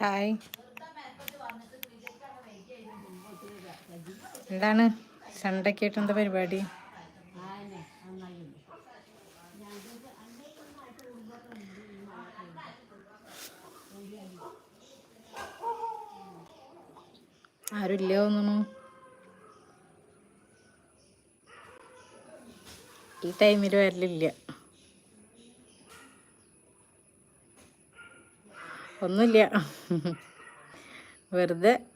Hi എന്താണ്? സൺഡേക്ക് എന്താ പരിപാടി? ആരുമില്ല തോന്നുന്നു? ഈ ടൈമിൽ വരലില്ല. ഒന്നുമില്ല വെറുതെ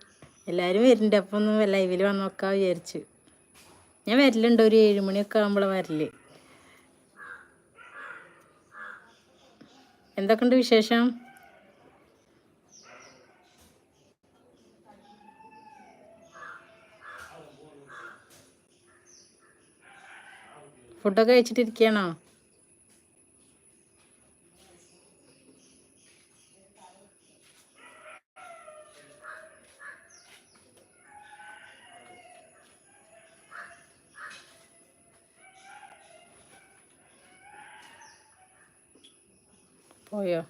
എല്ലാവരും വരുന്നുണ്ട്. അപ്പം ഒന്ന് ലൈവിൽ വന്ന് നോക്കാൻ വിചാരിച്ചു. ഞാൻ വരലുണ്ട്. ഒരു ഏഴുമണിയൊക്കെ ആകുമ്പോൾ വരൽ. എന്തൊക്കെയുണ്ട് വിശേഷം? ഫുഡൊക്കെ കഴിച്ചിട്ടിരിക്കുകയാണോ പോയോ?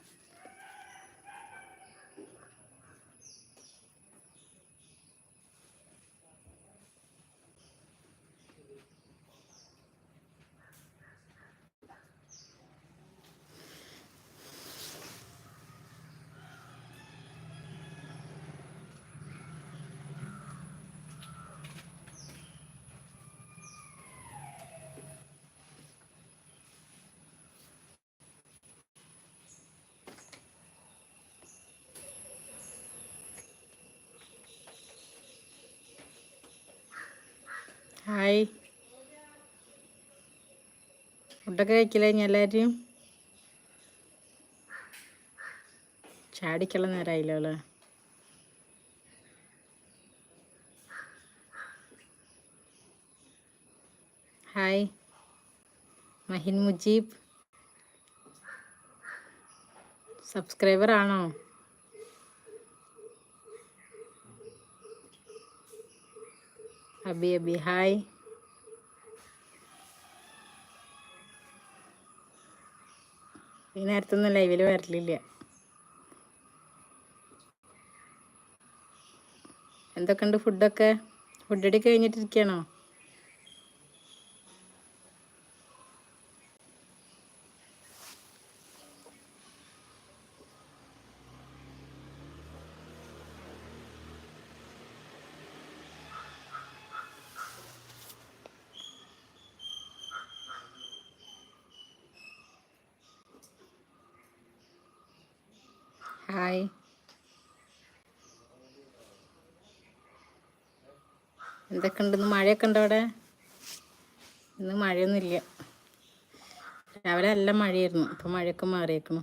ഹായ്. ഫുഡൊക്കെ കഴിക്കില്ല എല്ലാവരും ചാടിക്കുള്ള നേരമായില്ലോ അല്ലേ ഹായ്. മഹിൻ മുജീബ്. സബ്സ്ക്രൈബർ ആണോ അബി അബി ഹായ് ഈ നേരത്തൊന്നും ലൈവിൽ വരലില്ല. എന്തൊക്കെയുണ്ട് ഫുഡൊക്കെ ഫുഡടി കഴിഞ്ഞിട്ടിരിക്കുകയാണോ ഹായ് എന്തൊക്കെയുണ്ട് ഇന്ന് മഴയൊക്കെ ഉണ്ടോ അവിടെ? ഇന്ന് മഴയൊന്നുമില്ല. രാവിലെ നല്ല മഴയായിരുന്നു. അപ്പം മഴയൊക്കെ മാറിയേക്കണു.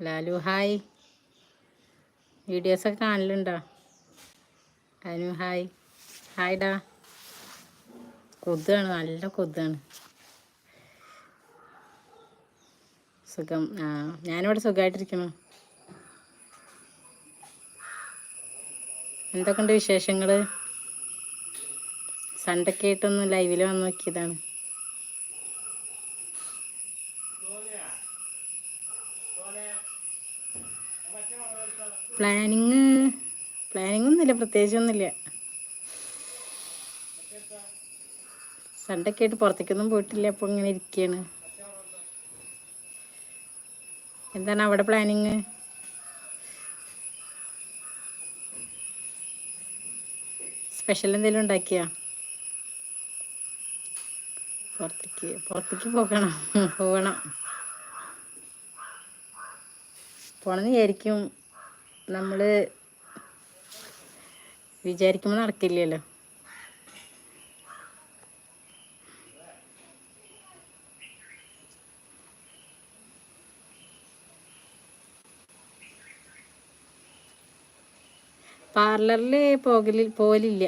ലാലു ഹായ്. വീഡിയോസൊക്കെ കാണലുണ്ടോ? അനു ഹായ്. ഹായ്ഡാ കൊതുകാണ് നല്ല കൊതുകാണ്. സുഖം. ആ ഞാനിവിടെ സുഖമായിട്ടിരിക്കുന്നു എന്തൊക്കെയുണ്ട് വിശേഷങ്ങൾ സൺഡൊക്കെ ആയിട്ടൊന്ന് ലൈവിൽ വന്ന് നോക്കിയതാണ്. പ്ലാനിങ് പ്ലാനിങ് ഒന്നുമില്ല പ്രത്യേകിച്ചൊന്നുമില്ല. സൺഡൊക്കെ ആയിട്ട് പുറത്തേക്കൊന്നും പോയിട്ടില്ല അപ്പോൾ ഇങ്ങനെ ഇരിക്കുകയാണ്. എന്താണ് അവിടെ പ്ലാനിങ് സ്പെഷ്യൽ എന്തെങ്കിലും ഉണ്ടാക്കിയ? പുറത്തേക്ക് പുറത്തേക്ക് പോകണം പോകണം. പോണെന്ന് വിചാരിക്കും. നമ്മൾ വിചാരിക്കുമ്പോൾ നടക്കില്ലല്ലോ. പാർലറിൽ പോകലി പോലില്ല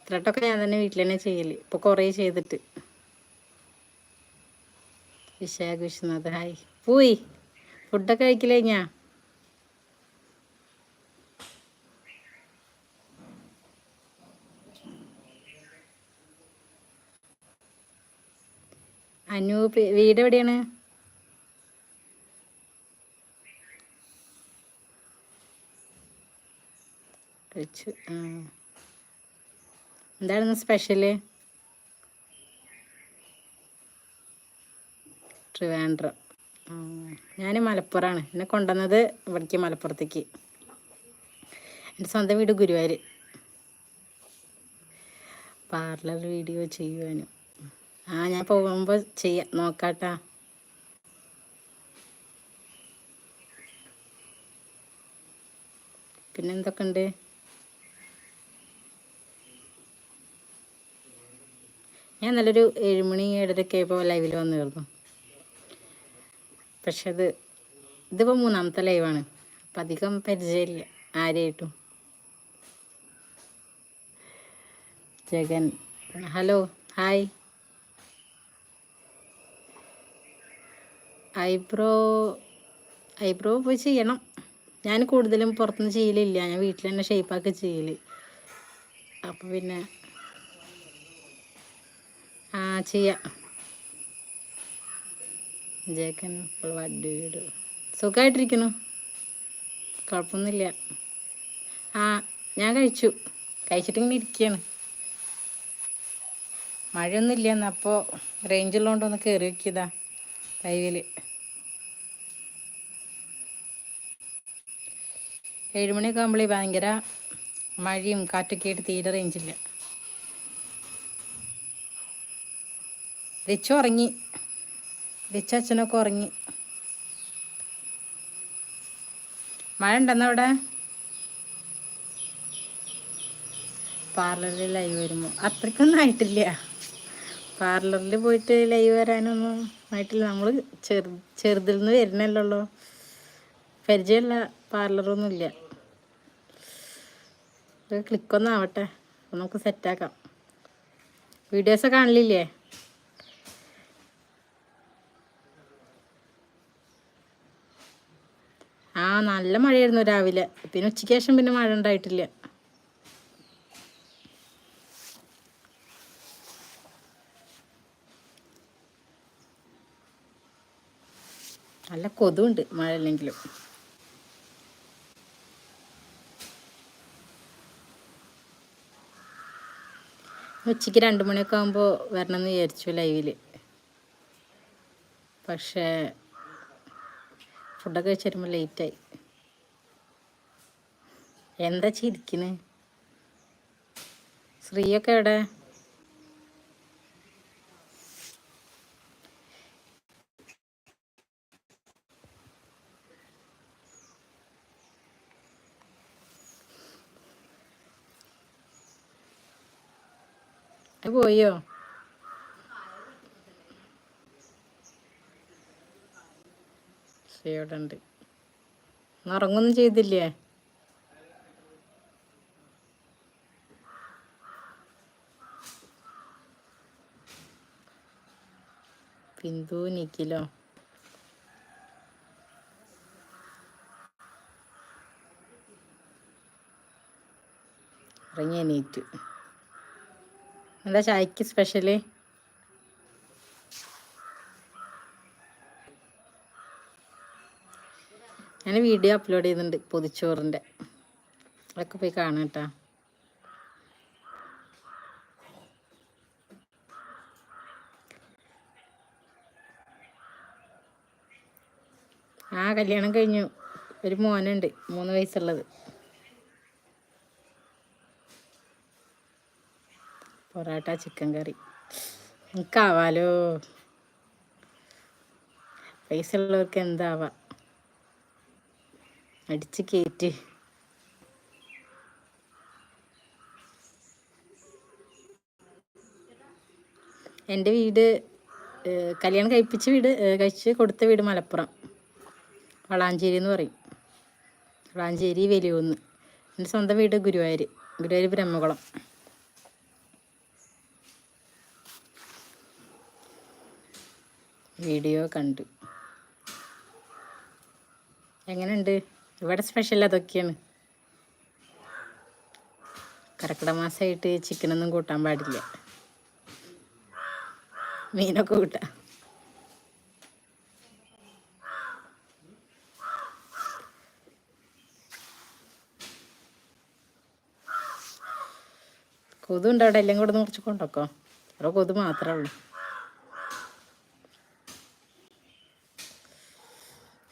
ഇത്രട്ടൊക്കെ ഞാൻ തന്നെ വീട്ടിൽ തന്നെ ചെയ്യൽ ഇപ്പോൾ കുറേ ചെയ്തിട്ട്. വിശാഖ വിശ്വനാഥ് ഹായ്. പോയി ഫുഡൊക്കെ കഴിക്കില്ലേ ഞാൻ അനൂപ് വീട് എവിടെയാണ് കഴിച്ചു. ആ. എന്താണ് സ്പെഷ്യൽ? ട്രിവാൻഡ്രം. ഞാൻ മലപ്പുറമാണ് എന്നെ കൊണ്ടുവന്നത് ഇവിടേക്ക് മലപ്പുറത്തേക്ക്. എന്റെ സ്വന്തം വീട് ഗുരുവായൂർ പാർലർ വീഡിയോ ചെയ്യുവാനും. ആ ഞാൻ പോകുമ്പോൾ ചെയ്യാം. നോക്കാട്ടാ. പിന്നെ എന്തൊക്കെയുണ്ട്? ഞാൻ നല്ലൊരു ഏഴുമണി ഏഴരയൊക്കെ ആയപ്പോൾ ലൈവിൽ വന്നു തീർന്നു. പക്ഷെ അത് ഇതിപ്പോൾ മൂന്നാമത്തെ ലൈവാണ് അപ്പം അധികം പരിചയമില്ല. ആരെയായിട്ടും. Jagan. Hello hi eyebrow eyebrow പോയി ചെയ്യണം. ഞാൻ കൂടുതലും പുറത്തുനിന്ന് ചെയ്യലില്ല. ഞാൻ വീട്ടിൽ തന്നെ ഷേപ്പാക്കി ചെയ്യൽ അപ്പോൾ പിന്നെ ആ ചെയ്യാം. ജേക്കൻ ഇപ്പോൾ വഡ്ഡീട് സുഖമായിട്ടിരിക്കുന്നു കുഴപ്പമൊന്നുമില്ല. ആ ഞാൻ കഴിച്ചു. കഴിച്ചിട്ട് ഇങ്ങനെ ഇരിക്കുകയാണ്. മഴയൊന്നുമില്ല എന്നപ്പോൾ റേഞ്ചുള്ളതുകൊണ്ട് ഒന്ന് കയറി വയ്ക്കിയതാ ലൈവിൽ ഏഴുമണിയൊക്കെ ആകുമ്പോഴേ ഭയങ്കര മഴയും കാറ്റൊക്കെ ആയിട്ട് തീരെ റേഞ്ചില്ല റിച്ചു ഉറങ്ങി. റിച്ചു അച്ഛനൊക്കെ ഉറങ്ങി. മഴ ഉണ്ടെന്നോ അവിടെ പാർലറിൽ ലൈവ് വരുമ്പോൾ അത്രയ്ക്കൊന്നും ആയിട്ടില്ല. പാർലറിൽ പോയിട്ട് ലൈവ് വരാനൊന്നും ആയിട്ടില്ല. നമ്മൾ ചെറു ചെറുതിൽ നിന്ന് വരുന്നല്ലോ പരിചയമില്ല പാർലറൊന്നുമില്ല ക്ലിക്കൊന്നും ആവട്ടെ നമുക്ക് സെറ്റാക്കാം വീഡിയോസൊക്കെ കാണലില്ലേ ആ നല്ല മഴയായിരുന്നു രാവിലെ. പിന്നെ ഉച്ചയ്ക്ക് ശേഷം പിന്നെ മഴ ഉണ്ടായിട്ടില്ല. നല്ല കൊതുണ്ട് മഴ ഇല്ലെങ്കിലും. ഉച്ചയ്ക്ക് രണ്ട് മണിയൊക്കെ ആകുമ്പോൾ വരണം എന്ന് വിചാരിച്ചു ലൈവിൽ പക്ഷേ ഫുഡൊക്കെ വെച്ച് വരുമ്പോൾ ലേറ്റായി എന്താ ചിരിക്കണ്? ശ്രീയൊക്കെ എവിടെ? പോയോ? ശ്രീയോടെ ഉണ്ട് ഉറങ്ങൊന്നും ചെയ്തില്ലേ? ബിന്ദു നിക്കിലോ ഇറങ്ങി എണീറ്റു. എന്താ ചായക്ക് സ്പെഷ്യൽ ഞാൻ വീഡിയോ അപ്ലോഡ് ചെയ്യുന്നുണ്ട് പൊതിച്ചോറിന്റെ. അതൊക്കെ പോയി കാണാം കേട്ടോ. ആ കല്യാണം കഴിഞ്ഞു. ഒരു മോനുണ്ട്. മൂന്ന് വയസ്സുള്ളത്. പൊറാട്ട ചിക്കൻ കറി എനിക്കാവാലോ. പൈസ ഉള്ളവർക്ക് എന്താവാം? അടിച്ച് കയറ്റി എന്റെ വീട് കല്യാണം കഴിപ്പിച്ച വീട് കഴിച്ച് കൊടുത്ത വീട് മലപ്പുറം. വളാഞ്ചേരി എന്ന് പറയും. വളാഞ്ചേരി വലിയൊന്ന്. എന്റെ സ്വന്തം വീട് ഗുരുവായൂർ. ഗുരുവായൂർ ബ്രഹ്മകുളം. വീഡിയോ കണ്ടു. എങ്ങനെയുണ്ട്? ഇവിടെ സ്പെഷ്യൽ അതൊക്കെയാണ്. കർക്കിടക മാസമായിട്ട് ചിക്കനൊന്നും കൂട്ടാൻ പാടില്ല. മീനൊക്കെ കൂട്ടാം. കൊതു ഉണ്ട് അവിടെ എല്ലാം കൂടെ കുറച്ച് കൊണ്ടൊക്കോ. അവിടെ കൊതു മാത്രമേ ഉള്ളൂ.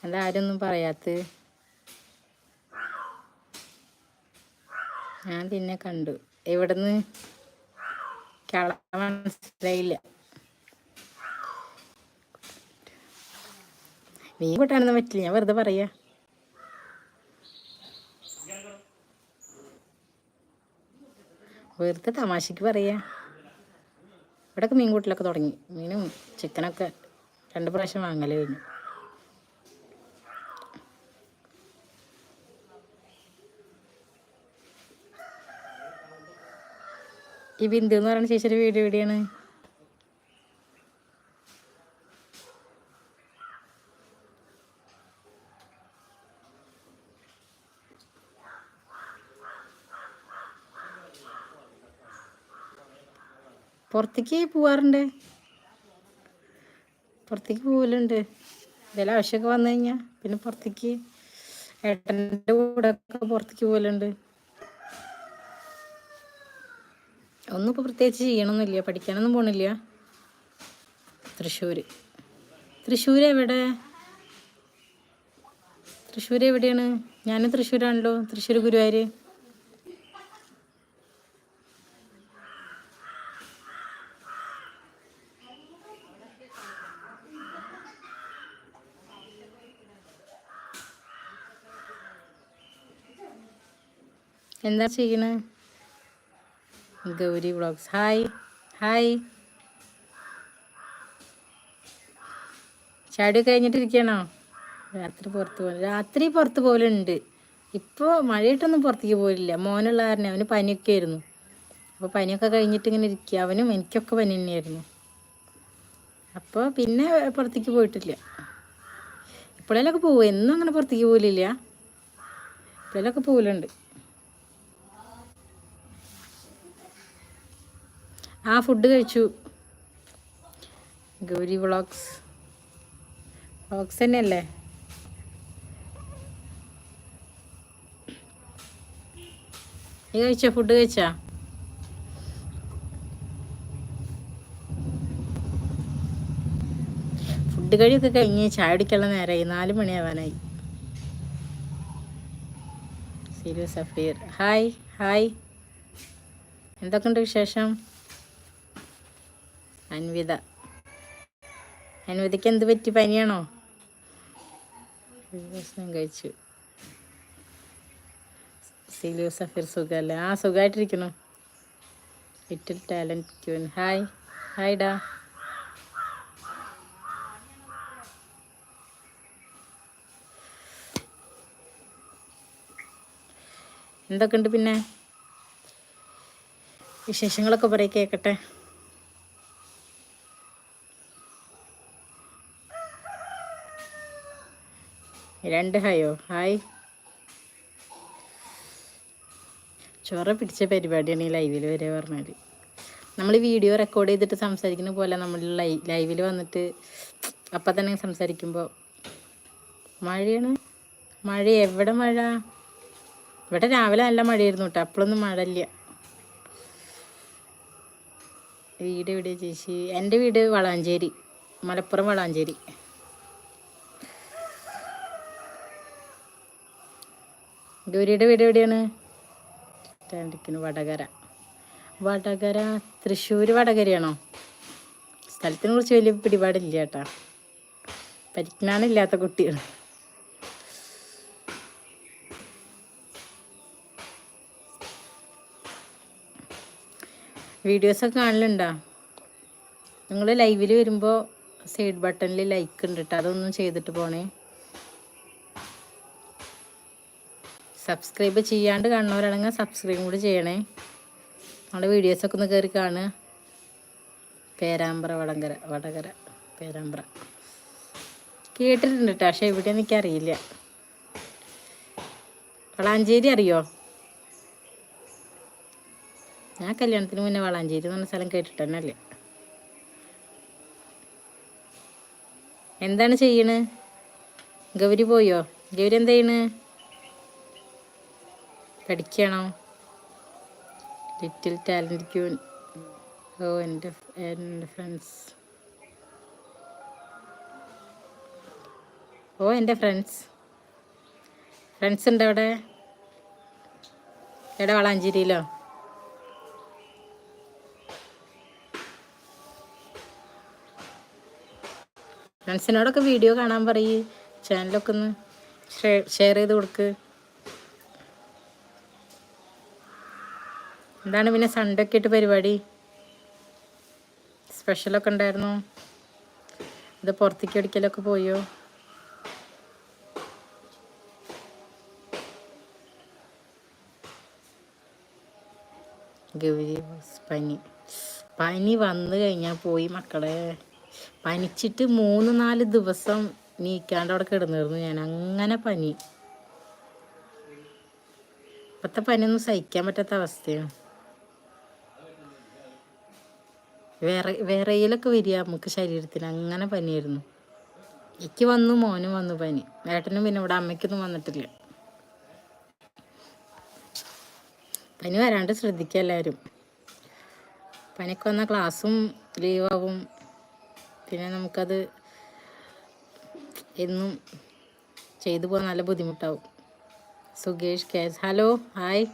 അല്ല ആരൊന്നും പറയാത്ത ഞാൻ പിന്നെ കണ്ടു. എവിടുന്ന്? കള മനസ്സിലായില്ല. മീൻ കൂട്ടാനൊന്നും പറ്റില്ല. ഞാൻ വെറുതെ പറയാ. വെറുതെ തമാശക്ക് പറയാ. ഇവിടെയൊക്കെ മീൻ കൂട്ടലൊക്കെ തുടങ്ങി. മീനും ചിക്കനൊക്കെ രണ്ട് പ്രാവശ്യം വാങ്ങൽ കഴിഞ്ഞു. ഈ ബിന്ദു എന്ന് പറയുന്ന ചേച്ചിയുടെ വീട് എവിടെയാണ്? പുറത്തേക്ക് പോവാറുണ്ട്. പുറത്തേക്ക് പോകലുണ്ട് എന്തെങ്കിലും ആവശ്യമൊക്കെ വന്നു കഴിഞ്ഞാൽ പിന്നെ പുറത്തേക്ക് ഏട്ടന്റെ കൂടെ ഒക്കെ പുറത്തേക്ക് പോകലുണ്ട് ഒന്നും ഇപ്പോൾ പ്രത്യേകിച്ച് ചെയ്യണമെന്നില്ല പഠിക്കാനൊന്നും പോണില്ല. തൃശ്ശൂർ തൃശ്ശൂർ എവിടെ? തൃശ്ശൂർ എവിടെയാണ്? ഞാനും തൃശ്ശൂരാണല്ലോ. തൃശ്ശൂർ ഗുരുവായൂർ എന്താ ചെയ്യണ? ഗൗരി വ്ളോഗ്സ്. ഹായ്. ഹായ്. ചാടി കഴിഞ്ഞിട്ടിരിക്കണോ രാത്രി പുറത്ത് പോകല രാത്രി പുറത്ത് പോലുണ്ട് ഇപ്പോൾ മഴയിട്ടൊന്നും പുറത്തേക്ക് പോയില്ല മോനുള്ള കാരണം അവന് പനിയൊക്കെ ആയിരുന്നു. അപ്പോൾ പനിയൊക്കെ കഴിഞ്ഞിട്ട് ഇങ്ങനെ ഇരിക്കുക അവനും എനിക്കൊക്കെ പനി തന്നെയായിരുന്നു. അപ്പോൾ പിന്നെ പുറത്തേക്ക് പോയിട്ടില്ല. ഇപ്പോഴേലൊക്കെ പോകും എന്നും അങ്ങനെ പുറത്തേക്ക് പോലില്ല ഇപ്പോഴേലൊക്കെ പോകലുണ്ട് ആ ഫുഡ് കഴിച്ചു. ഗൗരി വ്ളോഗ്സ്. വ്ളോഗ്സ് തന്നെയല്ലേ? നീ കഴിച്ചോ? ഫുഡ് കഴിച്ചാ? ഫുഡ് കഴിയൊക്കെ കഴിഞ്ഞ് ചായ കുടിക്കാനുള്ള നേരമായി നാല് മണിയാവാനായി. സീരിയസ് സഫീർ ഹായ് ഹായ് എന്തൊക്കെയുണ്ട് വിശേഷം? അൻവിത. അൻവിതയ്ക്ക് എന്ത് പറ്റി? പനിയാണോ? ഭക്ഷണം കഴിച്ചു. സിലു സഫീർ സുഖമല്ലേ ആ സുഖമായിട്ടിരിക്കുന്നു little talent queen hi hi ഡാ. എന്തൊക്കെയുണ്ട് പിന്നെ? വിശേഷങ്ങളൊക്കെ പറയും കേൾക്കട്ടെ രണ്ട് ഹായോ? ഹായ്. ചോറ പിടിച്ച പരിപാടിയാണ് ഈ ലൈവിൽ വരെ പറഞ്ഞാൽ നമ്മൾ വീഡിയോ റെക്കോർഡ് ചെയ്തിട്ട് സംസാരിക്കുന്ന പോലെ നമ്മൾ ലൈവിൽ വന്നിട്ട് അപ്പം തന്നെ സംസാരിക്കുമ്പോൾ മഴയാണ്? മഴ എവിടെ മഴ? ഇവിടെ രാവിലെ നല്ല മഴയായിരുന്നു കേട്ടോ അപ്പോഴൊന്നും മഴയില്ല വീട് എവിടെയാ ചേച്ചി? എന്റെ വീട് വളാഞ്ചേരി മലപ്പുറം വളാഞ്ചേരി. ഗൗരിയുടെ വീട് എവിടെയാണ്? സ്റ്റാൻഡിക്കിന് വടകര. വടകര തൃശ്ശൂർ വടകരയാണോ? സ്ഥലത്തിനെ കുറിച്ച് വലിയ പിടിപാടില്ല കേട്ടാ. പരിജ്ഞാനമില്ലാത്ത കുട്ടികൾ വീഡിയോസൊക്കെ കാണലുണ്ടോ? നിങ്ങൾ ലൈവിൽ വരുമ്പോൾ സൈഡ് ബട്ടണിൽ ലൈക്ക് ഉണ്ട് കേട്ടോ അതൊന്നും ചെയ്തിട്ട് പോണേ? സബ്സ്ക്രൈബ് ചെയ്യാണ്ട് കാണുന്നവരാണെങ്കിൽ സബ്സ്ക്രൈബ് കൂടി ചെയ്യണേ. നമ്മുടെ വീഡിയോസൊക്കെ ഒന്ന് കയറി കാണുക. പേരാമ്പ്ര വടകര വടകര. പേരാമ്പ്ര. കേട്ടിട്ടുണ്ട് കേട്ടോ പക്ഷേ എവിടെ എനിക്കറിയില്ല. വളാഞ്ചേരി അറിയോ? ഞാൻ കല്യാണത്തിന് മുന്നേ വളാഞ്ചേരി എന്ന് പറഞ്ഞ സ്ഥലം കേട്ടിട്ട് തന്നെ അല്ലേ എന്താണ് ചെയ്യണ്? ഗൗരി പോയോ? ഗൗരി എന്താ പഠിക്കണോ? ലിറ്റിൽ ടാലന്റ് ക്യൂൻ ഓ എന്റെ എന്റെ ഫ്രണ്ട്സ് ഓ എന്റെ ഫ്രണ്ട്സ് ഫ്രണ്ട്സ് ഉണ്ട് അവിടെ? എവിടെ? വളാഞ്ചേരിയിലോ? ഫ്രണ്ട്സിനോടൊക്കെ വീഡിയോ കാണാൻ പറയ്. ചാനലൊക്കെ ഒന്ന് ഷെയർ ചെയ്ത് കൊടുക്ക്. എന്താണ് പിന്നെ സൺഡേ ഒക്കെ ആയിട്ട് പരിപാടി? സ്പെഷ്യലൊക്കെ ഉണ്ടായിരുന്നു? ഇത് പുറത്തേക്ക് ഒടിക്കലൊക്കെ പോയോ? ഗൗരി പനി. പനി വന്നു കഴിഞ്ഞാൽ പോയി മക്കളെ. പനിച്ചിട്ട് മൂന്ന് നാല് ദിവസം നീക്കാണ്ട് അവിടെ കിടന്നിരുന്നു ഞാൻ. അങ്ങനെ പനി. ഇപ്പോഴത്തെ പനിയൊന്നും സഹിക്കാൻ പറ്റാത്ത അവസ്ഥയാണ്. വേറെ വിറയിലൊക്കെ വരിക. നമുക്ക് ശരീരത്തിന് അങ്ങനെ പനിയായിരുന്നു. എനിക്ക് വന്നു മോനും വന്നു പനി. ഏട്ടനും പിന്നെ ഇവിടെ അമ്മയ്ക്കൊന്നും വന്നിട്ടില്ല. പനി വരാണ്ട് ശ്രദ്ധിക്കുക എല്ലാവരും. പനിക്ക് വന്ന ക്ലാസ്സും ലീവാകും പിന്നെ നമുക്കത് എന്നും ചെയ്തു പോകാൻ നല്ല ബുദ്ധിമുട്ടാവും. സുഗേഷ് കേസ് ഹലോ ഹായ്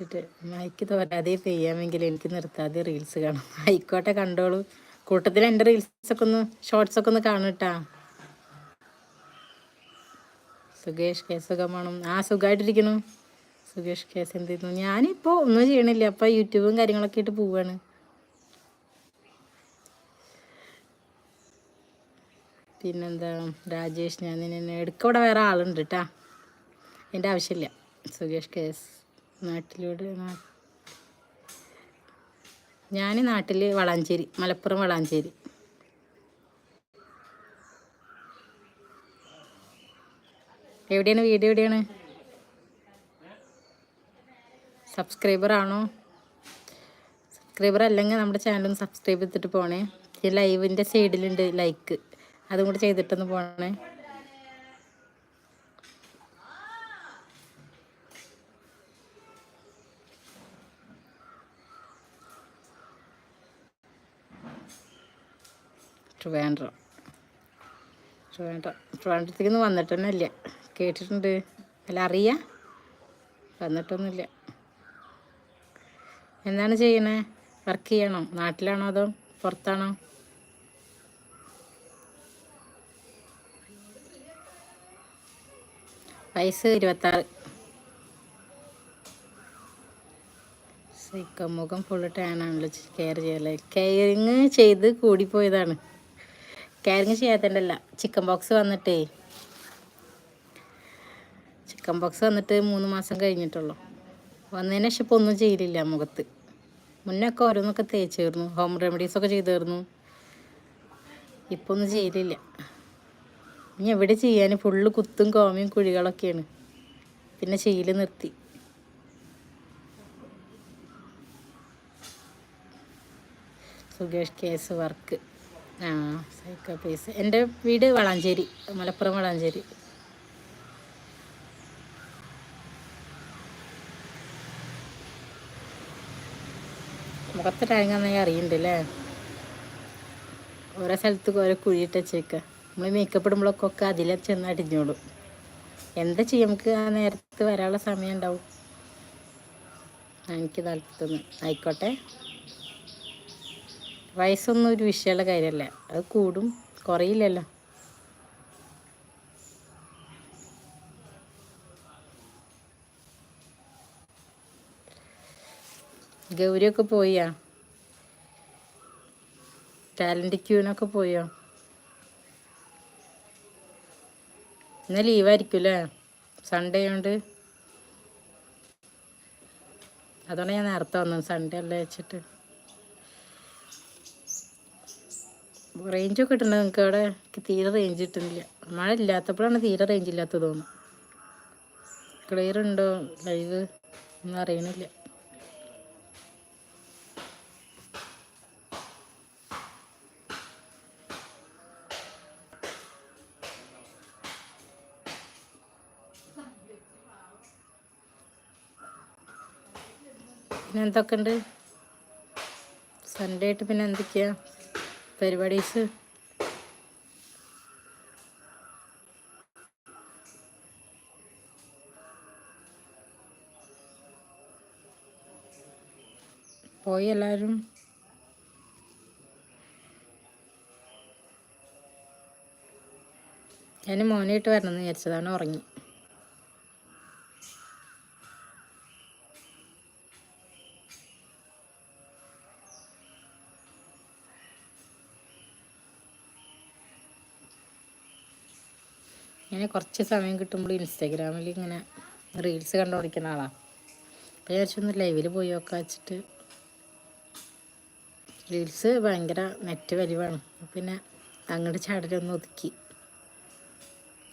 ഇട്ടിട്ട് മൈക്ക് തോരാതെ പെയ്യാമെങ്കിൽ എനിക്ക് നിർത്താതെ റീൽസ് കാണാം. ആയിക്കോട്ടെ കണ്ടോളൂ. കൂട്ടത്തിൽ എന്റെ റീൽസൊക്കെ ഒന്ന് ഷോർട്സൊക്കെ ഒന്ന് കാണട്ടാ സുകേഷ് കെ സുഖമാണോ ആ സുഖമായിട്ടിരിക്കണു സുഗേഷ് കേസ് എന്ത് ചെയ്യുന്നു ഞാനിപ്പോൾ ഒന്നും ചെയ്യണില്ല. അപ്പൊ യൂട്യൂബും കാര്യങ്ങളൊക്കെ ആയിട്ട് പോവാണ്. പിന്നെന്താ? രാജേഷ് ഞാൻ നിന്നെ എടുക്ക. ഇവിടെ വേറെ ആളുണ്ട് കേട്ടാ എന്റെ ആവശ്യമില്ല. സുഗേഷ് കേസ് നാട്ടിലൂടെ ഞാൻ നാട്ടിൽ വളാഞ്ചേരി മലപ്പുറം വളാഞ്ചേരി. എവിടെയാണ് വീട് എവിടെയാണ്? സബ്സ്ക്രൈബർ ആണോ? സബ്സ്ക്രൈബർ അല്ലെങ്കിൽ നമ്മുടെ ചാനൽ ഒന്ന് സബ്സ്ക്രൈബ് ചെയ്തിട്ട് പോണേ. ഈ ലൈവിന്റെ സൈഡിലുണ്ട് ലൈക്ക് അതും കൂടി ചെയ്തിട്ടൊന്ന് പോണേ. ട്രിവാൻഡ്രം ട്രിവാൻഡ്രം ട്രിവാൻഡ്രത്തേക്ക് നിന്ന് വന്നിട്ട് തന്നെ ഇല്ല കേട്ടിട്ടുണ്ട്. അല്ല അറിയാം. വന്നിട്ടൊന്നുമില്ല. എന്താണ് ചെയ്യണേ? വർക്ക് ചെയ്യണോ? നാട്ടിലാണോ അതോ പുറത്താണോ? വയസ്സ് ഇരുപത്താറ്. മുഖം ഫുള്ള് ടാനാണല്ലോ കെയർ ചെയ്യല്ലേ കെയറിങ് ചെയ്ത് കൂടിപ്പോയതാണ്. കെയറിങ് ചെയ്യാത്തണ്ടല്ല ചിക്കൻ ബോക്സ് വന്നിട്ടേ. ചിക്കൻ ബോക്സ് വന്നിട്ട് മൂന്ന് മാസം കഴിഞ്ഞിട്ടുള്ളൂ. വന്നതിന് ശേഷം ഇപ്പോൾ ഒന്നും ചെയ്യലില്ല മുഖത്ത്. മുന്നൊക്കെ ഓരോന്നൊക്കെ തേച്ചായിരുന്നു ഹോം റെമഡീസൊക്കെ ചെയ്തായിരുന്നു ഇപ്പോൾ ഒന്നും ചെയ്യലില്ല ഇനി എവിടെ ചെയ്യാൻ ഫുള്ള് കുത്തും കോമയും കുഴികളൊക്കെയാണ്. പിന്നെ ചെയ്യൽ നിർത്തി. സുകേഷ് കേസ് വർക്ക് ആ സൈക്കോ പേസ് എന്റെ വീട് വളാഞ്ചേരി മലപ്പുറം വളാഞ്ചേരി. മുഖത്തിട്ടഴങ്ങാന്നെങ്കിൽ അറിയണ്ട് അല്ലേ ഓരോ സ്ഥലത്ത് ഓരോ കുഴിയിട്ട് വെച്ചേക്ക. നമ്മൾ മേക്കപ്പ് ഇടുമ്പോഴൊക്കെ അതിലെ ചെന്ന് അടിഞ്ഞോളും. എന്താ ചെയ്യും? നമുക്ക് ആ നേരത്ത് വരാനുള്ള സമയം ഉണ്ടാവും. എനിക്ക് താല്പര്യം ആയിക്കോട്ടെ. വയസ്സൊന്നും ഒരു വിഷയമുള്ള കാര്യമല്ല. അത് കൂടും. കുറയില്ലല്ലോ. ഗൗരിയൊക്കെ പോയാ ടാലന്റ് ക്യൂനൊക്കെ പോയോ? ഇന്ന് ലീവായിരിക്കും അല്ലേ സൺഡേ ഉണ്ട് അതുകൊണ്ട് ഞാൻ നേരത്തെ വന്നു സൺഡേ അല്ലേ വെച്ചിട്ട്. റേഞ്ചൊക്കെ ഇട്ടുണ്ട് നിങ്ങൾക്ക് അവിടെ തീരെ റേഞ്ച് കിട്ടുന്നില്ല മഴ ഇല്ലാത്തപ്പോഴാണ് തീരെ റേഞ്ച് ഇല്ലാത്തത് തോന്നുന്നു. ക്ലിയർ ഉണ്ടോ? ലൈവ് ഒന്നും അറിയണില്ല. പിന്നെ എന്തൊക്കെയുണ്ട് സൺഡേ ആയിട്ട് പിന്നെ എന്തൊക്കെയാ? പരിപാടീസ്. പോയി എല്ലാവരും ഞാൻ മോനായിട്ട് വരണമെന്ന് വിചാരിച്ചതാണ് ഉറങ്ങി. ഞാൻ കുറച്ച് സമയം കിട്ടുമ്പോൾ ഇൻസ്റ്റാഗ്രാമിൽ ഇങ്ങനെ റീൽസ് കണ്ടുപിടിക്കുന്ന ആളാണ് അപ്പോൾ വിചാരിച്ചൊന്ന് ലൈവിൽ പോയി ഒക്കെ വെച്ചിട്ട്. റീൽസ് ഭയങ്കര നെറ്റ് വലിവാണ്. പിന്നെ അങ്ങോട്ട് ചാടലൊന്നും ഒതുക്കി.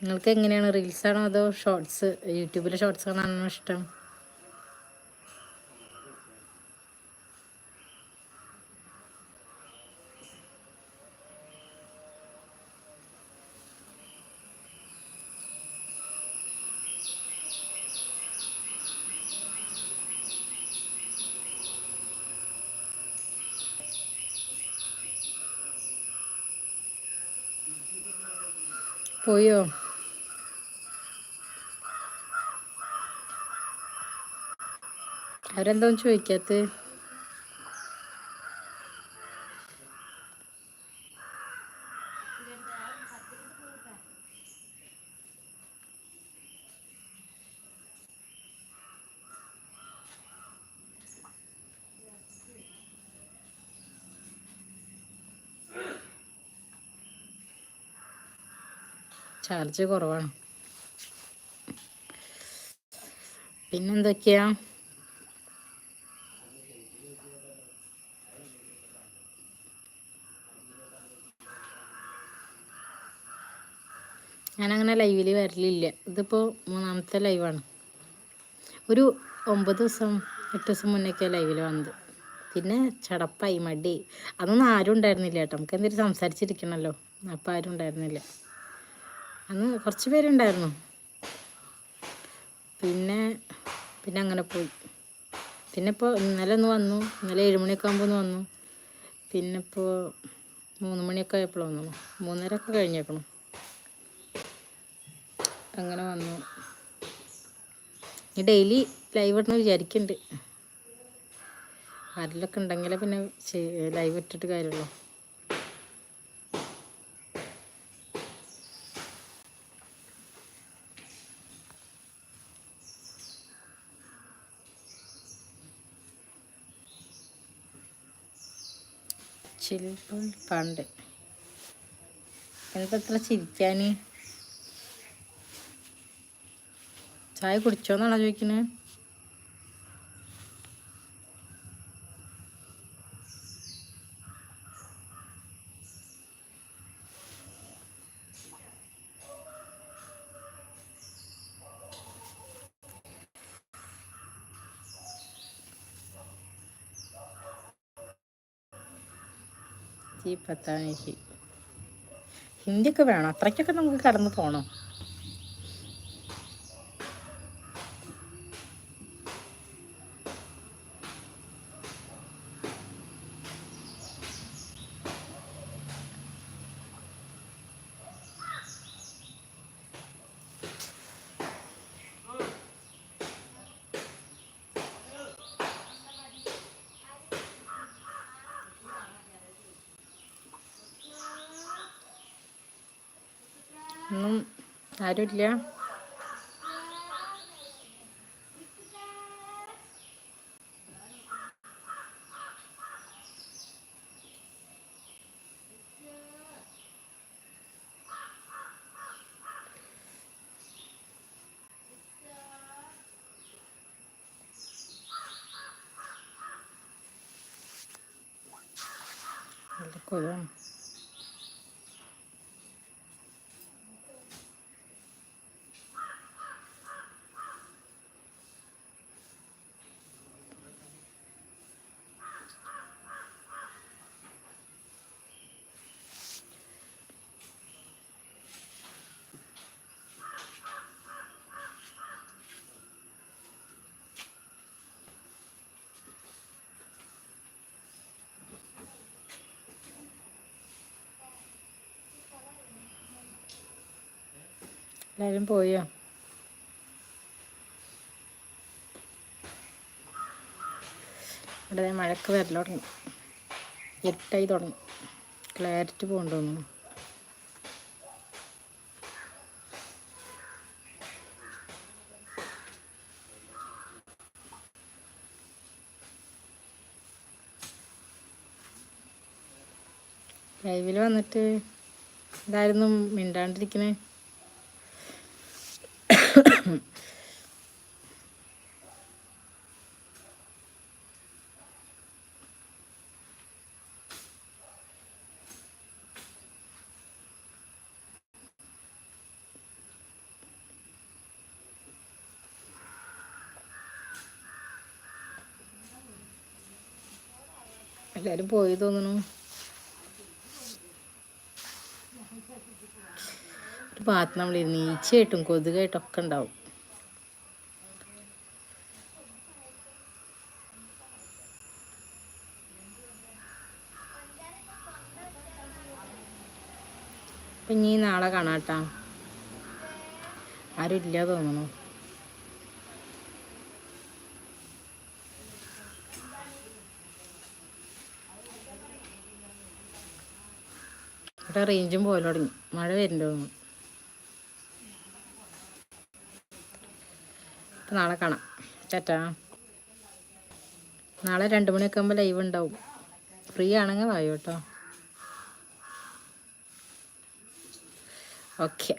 നിങ്ങൾക്ക് എങ്ങനെയാണ് റീൽസാണോ അതോ ഷോർട്സ് യൂട്യൂബിലെ ഷോർട്സ് കാണാനാണോ ഇഷ്ടം? പോയോ? അവരെന്തോന്ന് ചോദിക്കാത്ത? ചാർജ് കുറവാണ്. പിന്നെന്തൊക്കെയാ ഞാനങ്ങനെ ലൈവിൽ വരലില്ല. ഇതിപ്പോൾ മൂന്നാമത്തെ ലൈവാണ്. ഒരു ഒമ്പത് ദിവസം എട്ട് ദിവസം മുന്നേക്കാണ് ലൈവിൽ വന്നത്. പിന്നെ ചടപ്പായി മടി. അതൊന്നും ആരും ഉണ്ടായിരുന്നില്ല കേട്ടോ. നമുക്ക് എന്തെങ്കിലും സംസാരിച്ചിരിക്കണമല്ലോ അപ്പം ആരും ഉണ്ടായിരുന്നില്ല. അന്ന് കുറച്ച് പേരുണ്ടായിരുന്നു. പിന്നെ പിന്നെ അങ്ങനെ പോയി. പിന്നെ ഇപ്പോൾ ഇന്നലെ ഒന്ന് വന്നു. ഇന്നലെ ഏഴുമണിയൊക്കെ ആകുമ്പോൾ ഒന്ന് വന്നു. പിന്നെ ഇപ്പോൾ മൂന്ന് മണിയൊക്കെ ആയപ്പോൾ വന്നു. മൂന്നരയൊക്കെ കഴിഞ്ഞേക്കണം. അങ്ങനെ വന്നു. ഡെയിലി ലൈവ് ഇടണം വിചാരിക്കുന്നുണ്ട് ആരെങ്കിലൊക്കെ ഉണ്ടെങ്കിലേ പിന്നെ ലൈവ് ഇട്ടിട്ട് കാര്യമുള്ളൂ ചിലപ്പോൾ പണ്ട്. എന്തത്ര ചിരിക്കാൻ ചായ കുടിച്ചോന്നാണോ ചോദിക്കുന്നത് ഈ പത്താം ഹിന്ദിയൊക്കെ വേണം. അത്രയ്ക്കൊക്കെ നമുക്ക് കടന്നു പോകണം ഒന്നും ആരുമില്ല നല്ല എല്ലാവരും പോയോ? ഇവിടെ മഴക്ക് വരൽ തുടങ്ങി. ഇരുട്ടായി തുടങ്ങി. ക്ലാരിറ്റി പോകണ്ടോന്നു ലൈവിൽ വന്നിട്ട് ഇതായിരുന്നു മിണ്ടാണ്ടിരിക്കണേ. എല്ലാവരും പോയി തോന്നുന്നു. ഒരു ഭാഗത്ത് നമ്മൾ നീച്ചയായിട്ടും കൊതുകായിട്ടൊക്കെ ഉണ്ടാവും. അപ്പം ഇനി നാളെ കാണാട്ടാ ആരും ഇല്ല തോന്നുന്നു. ഇവിടെ റേഞ്ചും പോലെ തുടങ്ങി. മഴ വരുന്നുണ്ട് അപ്പം നാളെ കാണാം. ചേട്ടാ നാളെ രണ്ട് മണിയൊക്കെ ആകുമ്പോൾ ലൈവ് ഉണ്ടാവും. ഫ്രീ ആണെങ്കിൽ വായോ കേട്ടോ. ഓക്കെ